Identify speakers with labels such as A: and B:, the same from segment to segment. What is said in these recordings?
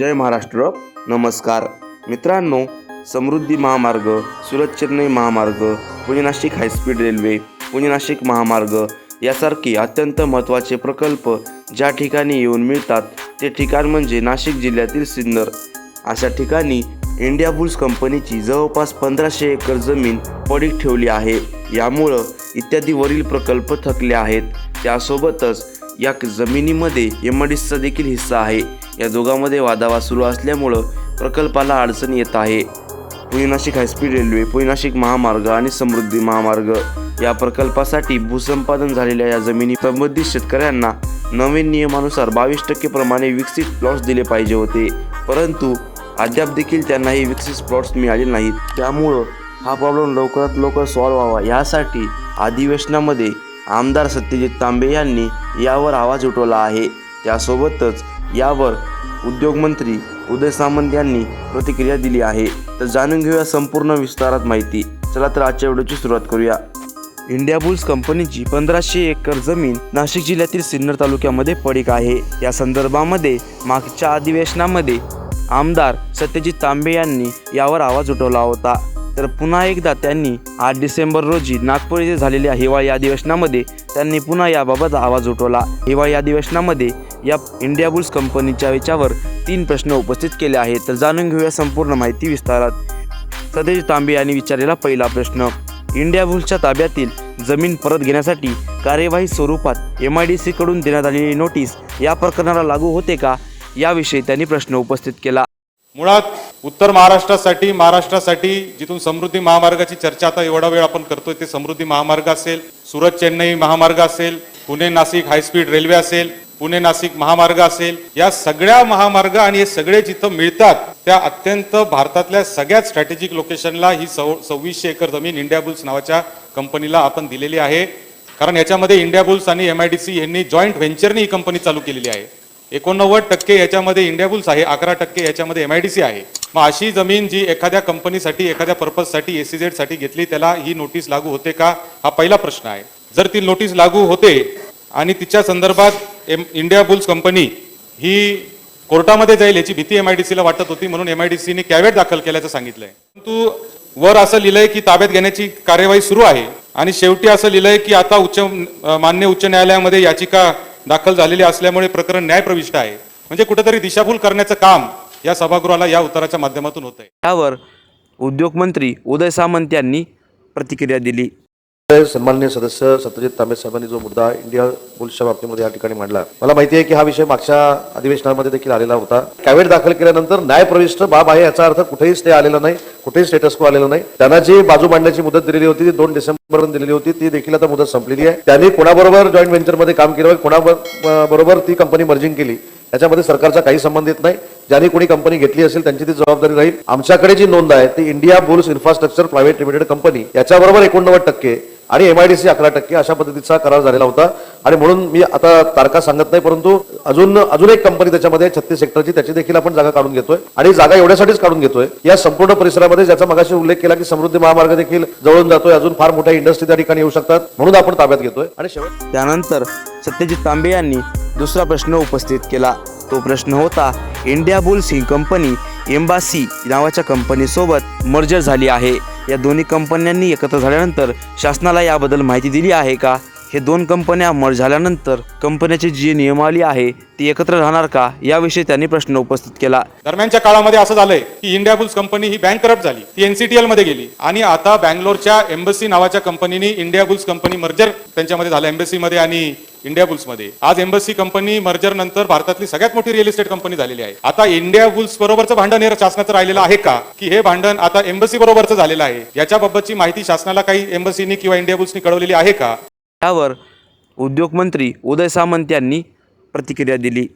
A: जय महाराष्ट्र. नमस्कार. मित्रांनो समृद्धी महामार्ग सुरत चेन्नई महामार्ग Pune Nashik high speed railway Pune Nashik महामार्ग यासारखे अत्यंत महत्त्वाचे प्रकल्प ज्या ठिकाणी येऊन मिळतात ते ठिकाण म्हणजे नाशिक जिल्ह्यातील सिन्नर. अशा ठिकाणी इंडिया बुल्स कंपनीची जवळपास पंधराशे एकर जमीन पडीक ठेवली आहे. यामुळं इत्यादी वरील प्रकल्प थकले आहेत. त्यासोबतच या जमिनीमध्ये एम देखील हिस्सा आहे. या दोघांमध्ये वादावाद सुरू असल्यामुळं प्रकल्पाला अडचण येत आहे. Pune Nashik high speed railway Pune Nashik महामार्ग आणि समृद्धी महामार्ग या प्रकल्पासाठी भूसंपादन झालेल्या या जमिनी संबंधित शेतकऱ्यांना नवीन नियमानुसार बावीस टक्के प्रमाणे विकसित प्लॉट्स दिले पाहिजे होते. परंतु अद्याप देखील त्यांना हे विकसित प्लॉट्स मिळाले नाहीत. त्यामुळं हा प्रॉब्लेम लवकरात लवकर सॉल्व्ह व्हावा. यासाठी अधिवेशनामध्ये आमदार सत्यजित तांबे यांनी यावर आवाज उठवला आहे. त्यासोबतच यावर उद्योगमंत्री उदय सामंत यांनी प्रतिक्रिया दिली आहे. तर जाणून घेऊया संपूर्ण विस्तारात माहिती. चला तर आजच्या व्हिडिओची सुरुवात करूया. इंडिया बुल्स कंपनीची पंधराशे एकर जमीन नाशिक जिल्ह्यातील सिन्नर तालुक्यामध्ये पडीक आहे. या संदर्भामध्ये मागच्या अधिवेशनामध्ये आमदार सत्यजित तांबे यांनी यावर आवाज उठवला होता. तर पुन्हा एकदा त्यांनी आठ डिसेंबर रोजी नागपूर येथे झालेल्या हिवाळी अधिवेशनामध्ये त्यांनी पुन्हा याबाबत आवाज उठवला. हिवाळी अधिवेशनामध्ये या इंडिया बुल्स कंपनीच्या याच्यावर तीन प्रश्न उपस्थित केले आहेत. तर जाणून घेऊया संपूर्ण माहिती विस्तारात. सतेज तांबे यांनी विचारलेला पहिला प्रश्न इंडिया बुल्सच्या ताब्यातील जमीन परत घेण्यासाठी कार्यवाही स्वरूपात एम आय डी सीकडून देण्यात आलेली नोटीस या प्रकरणाला लागू होते का? याविषयी त्यांनी प्रश्न उपस्थित केला.
B: मुळात उत्तर महाराष्ट्रासाठी महाराष्ट्रासाठी जिथून समृद्धी महामार्गाची चर्चा आता एवढा वेळ आपण करतोय ते समृद्धी महामार्ग असेल सुरत चेन्नई महामार्ग असेल पुणे नाशिक हायस्पीड रेल्वे असेल पुणे नाशिक महामार्ग असेल या सगळ्या महामार्ग आणि हे सगळे जिथं मिळतात त्या अत्यंत भारतातल्या सगळ्यात स्ट्रॅटेजिक लोकेशनला ही सव सव्वीसशे एकर जमीन इंडिया बुल्स नावाच्या कंपनीला आपण दिलेली आहे. कारण याच्यामध्ये इंडिया बुल्स आणि एम आय डी सी यांनी जॉईंट व्हेंचरनी ही कंपनी चालू केलेली आहे. एकोणनव्वद टक्के याच्यामध्ये इंडिया बुल्स आहे अकरा टक्के याच्यामध्ये एम आय डी सी आहे. मग अशी जमीन जी एखाद्या कंपनीसाठी एखाद्या पर्पजसाठी एसीझेडसाठी घेतली त्याला ही नोटीस लागू होते का? हा पहिला प्रश्न आहे. जर ती नोटीस लागू होते आणि तिच्या संदर्भात एम इंडिया बुल्स कंपनी ही कोर्टामध्ये जाईल याची भीती एम आय डी सीला वाटत होती म्हणून एम आय डी सीने कॅव्हेट दाखल केल्याचं सांगितलंय. परंतु वर असं लिहिलंय की ताब्यात घेण्याची कार्यवाही सुरू आहे आणि शेवटी असं लिहिलंय की आता उच्च मान्य उच्च न्यायालयामध्ये याचिका दाखल झालेली असल्यामुळे प्रकरण न्यायप्रविष्ट आहे. म्हणजे कुठेतरी दिशाभूल करण्याचं काम या सभागृहाला या उत्तराच्या माध्यमातून होत आहे
A: यावर उद्योगमंत्री उदय सामंत यांनी प्रतिक्रिया दिली.
C: सन्माननीय सदस्य सत्यजित तांबे साहेबांनी जो मुद्दा इंडिया बुल्सच्या बाबतीमध्ये या ठिकाणी मांडला मला माहिती आहे की हा विषय मागच्या अधिवेशनामध्ये देखील आलेला होता. कॅवेट दाखल केल्यानंतर न्यायप्रविष्ट बाब आहे याचा अर्थ कुठेही स्टे आलेला नाही कुठेही स्टेटस को आलेला नाही. त्यांना जी बाजू मांडण्याची मुदत दिलेली होती ती दोन डिसेंबर दिलेली होती ती देखील आता मुदत संपलेली आहे. त्यांनी कोणाबरोबर जॉईंट व्हेंचरमध्ये काम केलं कोणाबरोबर ती कंपनी मर्जिंग केली याच्यामध्ये सरकारचा काही संबंध येत नाही. ज्यांनी कोणी कंपनी घेतली असेल त्यांची ती जबाबदारी राहील. आमच्याकडे जी नोंद आहे ती Indiabulls infrastructure private limited company याच्याबरोबर एकोणनव्वद टक्के आणि एमआयडीसी अकरा टक्के अशा पद्धतीचा करार झालेला होता. आणि म्हणून मी आता तारखा सांगत नाही परंतु अजून अजून एक कंपनी त्याच्यामध्ये छत्तीस सेक्टरची त्याची देखील आपण जागा काढून घेतोय. आणि जागा एवढ्यासाठीच काढून घेतोय या संपूर्ण परिसरामध्ये ज्याचा मगाशी उल्लेख केला की समृद्धी महामार्ग देखील जवळून जातोय अजून फार मोठ्या इंडस्ट्री त्या ठिकाणी येऊ शकतात. म्हणून आपण ताब्यात घेतोय. आणि शेवट
A: त्यानंतर सत्यजित तांबे यांनी दुसरा प्रश्न उपस्थित केला. तो प्रश्न होता इंडिया बुल्स ही कंपनी एम्बासी नावाच्या कंपनीसोबत मर्जर झाली आहे. या दोन्ही कंपन्यांनी एकत्र झाल्यानंतर शासनाला याबद्दल माहिती दिली आहे का? हे दोन कंपन्या मर्ज झाल्यानंतर कंपन्याची जी नियमावली आहे ती एकत्र राहणार का? याविषयी त्यांनी प्रश्न उपस्थित केला.
B: दरम्यानच्या काळामध्ये असं झालंय की इंडिया बुल्स कंपनी ही बँक करप्ट झाली. ती एनसीटीएलमध्ये गेली. आणि आता बँगलोरच्या एम्बसी नावाच्या कंपनीने इंडिया बुल्स कंपनी मर्जर त्यांच्यामध्ये झालं. एम्बसी मध्ये आणि इंडिया बुल्समध्ये आज एम्बसी कंपनी मर्जर नंतर भारतातली सगळ्यात मोठी रिअल इस्टेट कंपनी झालेली आहे. आता इंडिया बुल्स बरोबरचं भांडण हे शासनाचं राहिलेलं आहे का? की हे भांडण आता एम्बसी बरोबरचं झालेलं आहे. याच्याबाबतची माहिती शासनाला काही एम्बसीनी किंवा इंडिया बुल्सनी कळवलेली आहे का?
A: त्यावर उद्योगमंत्री उदय सामंत यांनी प्रतिक्रिया दिली.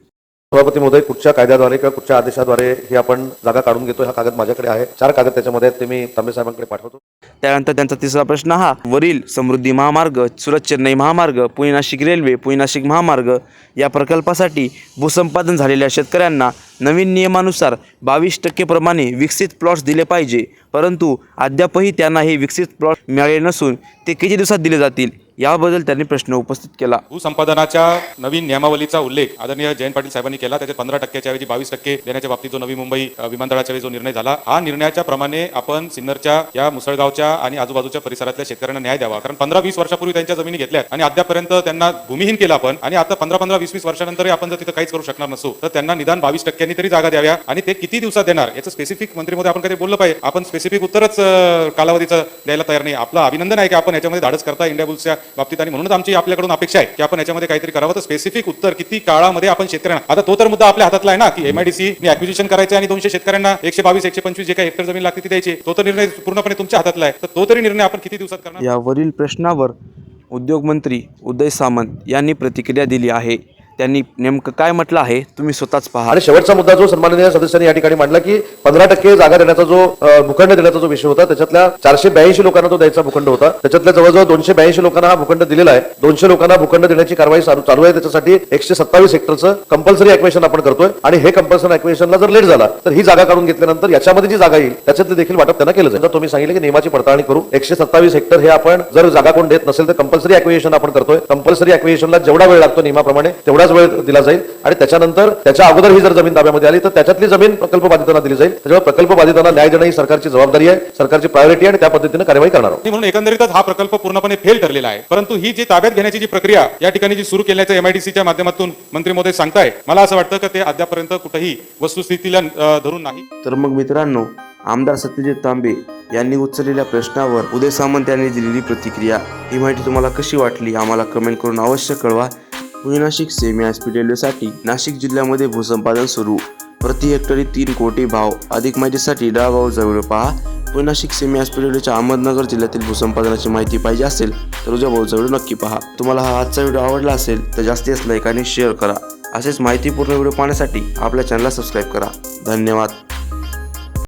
C: सभापती महोदय कुठच्या कायद्याद्वारे किंवा कुठच्या आदेशाद्वारे ही आपण जागा काढून घेतो. हा कागद माझ्याकडे आहे. चार कागद त्याच्यामध्ये ते मी तांबे साहेबांकडे पाठवतो.
A: त्यानंतर त्यांचा तिसरा प्रश्न हा वरील समृद्धी महामार्ग सुरत चेन्नई महामार्ग पुणे नाशिक रेल्वे पुणे नाशिक महामार्ग या प्रकल्पासाठी भूसंपादन झालेल्या शेतकऱ्यांना नवीन नियमानुसार बावीस टक्केप्रमाणे विकसित प्लॉट्स दिले पाहिजे परंतु अद्यापही त्यांना हे विकसित प्लॉट मिळाले नसून ते किती दिवसात दिले जातील याबद्दल त्यांनी प्रश्न उपस्थित केला.
B: भूसंपादनाच्या नवीन नियमावलीचा उल्लेख आदरणीय जयंत पाटील साहेबांनी केला. त्याच्यात पंधरा टक्क्याच्या ऐवजी बावीस टक्के देण्याच्या बाबतीत जो नवी मुंबई विमानतळाच्या वेळी जो निर्णय झाला हा निर्णयाच्या प्रमाणे आपण सिन्नरच्या या मुसळगावच्या आणि आजूबाजूच्या परिसरातल्या शेतकऱ्यांना न्याय द्यावा. कारण पंधरा वीस वर्षापूर्वी त्यांच्या जमिनी घेतल्या आणि अद्यापर्यंत त्यांना भूमिहीन केलं आपण आणि आता पंधरा पंधरा वीस वीस वर्षानंतरही आपण जर तिथं काहीच करू शकणार नसू तर त्यांना निदान बावीस टक्के त्यांनी तरी जागा द्याव्या आणि ते किती दिवसात देणार याचं स्पेसिफिक मंत्रीमध्ये आपण कधी बोललं पाहिजे. आपण स्पेसिफिक उत्तरच कालावधीचं द्यायला तयार नाही. आपलं अभिनंदन आहे की आपण याच्यामध्ये धाडस करता इंडिया बुल्सच्या बाबतीत आणि म्हणूनच आमची आपल्याकडून अपेक्षा आहे की आपण याच्यामध्ये काहीतरी करावं. तर स्पेसिफिक उत्तर किती काळामध्ये आपण शेतकऱ्यांना आता तो तर मुद्दा आपल्या हातातला आहे ना की एमआयडीसी ऍक्विजिशन करायचं आणि दोनशे शेतकऱ्यांना एकशे बावीस एकशे पंचवीस जे काही हेक्टर जमीन लागते ती द्यायची तो तर निर्णय पूर्णपणे तुमच्या हातातला आहे. तर तो तरी निर्णय आपण किती दिवसात करणार?
A: यावरील प्रश्नावर उद्योगमंत्री उदय सामंत यांनी प्रतिक्रिया दिली आहे. त्यांनी नेमकं काय म्हटलं आहे तुम्ही स्वतःच पहा.
C: आणि शेवटचा मुद्दा जो सन्माननीय सदस्यांनी या ठिकाणी मांडला की पंधरा टक्के जागा देण्याचा जो भूखंड देण्याचा जो विषय होता त्याच्यातल्या चारशे ब्याऐंशी लोकांना तो द्यायचा भूखंड होता. त्याच्यातल्या जवळजवळ दोनशे ब्याऐंशी लोकांना हा भूखंड दिलेला आहे. दोनशे लोकांना भूखंड देण्याची कारवाई चालू आहे. त्याच्यासाठी एकशे सत्तावीस हेक्टरचं कंपल्सरी अॅक्वेशन आपण करतोय. आणि हे कंपल्सरी अॅक्वेशनला जर लेट झाला तर ही जागा काढून घेतल्यानंतर याच्यामध्ये जी जागा येईल त्याच्यातलं देखील वाटप त्यांना केलं जाईल. तर तुम्ही सांगितलं की नियमाची पडताळणी करू. एकशे सत्तावीस हेक्टर हे आपण जर जागा कोण देत नसेल तर कंपल्सरी अक्वेशन आपण करतोय. कंपल्सरी अक्वेशनला जेवढा वेळ लागतो नियमाप्रमाणे तेवढाच वेळ दिला जाईल आणि त्याच्यानंतर त्याच्या अगोदर ही जर जमीन ताब्यामध्ये आली तर त्याच्यातली जमीन प्रकल्प बाधितांना दिली जाईल. त्याच्यामुळे प्रकल्प बाधितांना न्याय देणं ही सरकारची जबाबदारी आहे सरकारची प्रायोरिटी आहे आणि त्या पद्धतीने कार्यवाही करणार आहोत.
B: म्हणून एकंदरीतच हा प्रकल्प पूर्णपणे फेल ठरलेला आहे. परंतु ही जी ताब्यात घेण्याची जी प्रक्रिया या ठिकाणी जी सुरू केल्याचं एमआयडीसीच्या माध्यमातून मंत्री महोदय सांगताय मला असं वाटतं की ते अद्यापर्यंत कुठेही वस्तुस्थितीला धरून नाही.
A: तर मग मित्रांनो आमदार सत्यजित तांबे यांनी उचललेल्या प्रश्नावर उदय सामंत यांनी दिलेली प्रतिक्रिया ही माहिती तुम्हाला कशी वाटली आम्हाला कमेंट करून अवश्य कळवा. Pune Nashik semi high speed रेल्वेसाठी नाशिक जिल्ह्यामध्ये भूसंपादन सुरू. प्रति हेक्टरी तीन कोटी भाव. अधिक माहितीसाठी डाळभाऊ जवळ पहा. पुणे नाशिक सेमी हायस्पीड रेल्वेच्या अहमदनगर जिल्ह्यातील भूसंपादनाची माहिती पाहिजे असेल तर उद्या भाऊ जवळ नक्की पहा. तुम्हाला हा आजचा व्हिडिओ आवडला असेल तर जास्तीत लाईक आणि शेअर करा. असेच माहितीपूर्ण व्हिडिओ पाहण्यासाठी आपल्या चॅनलला सबस्क्राईब करा. धन्यवाद.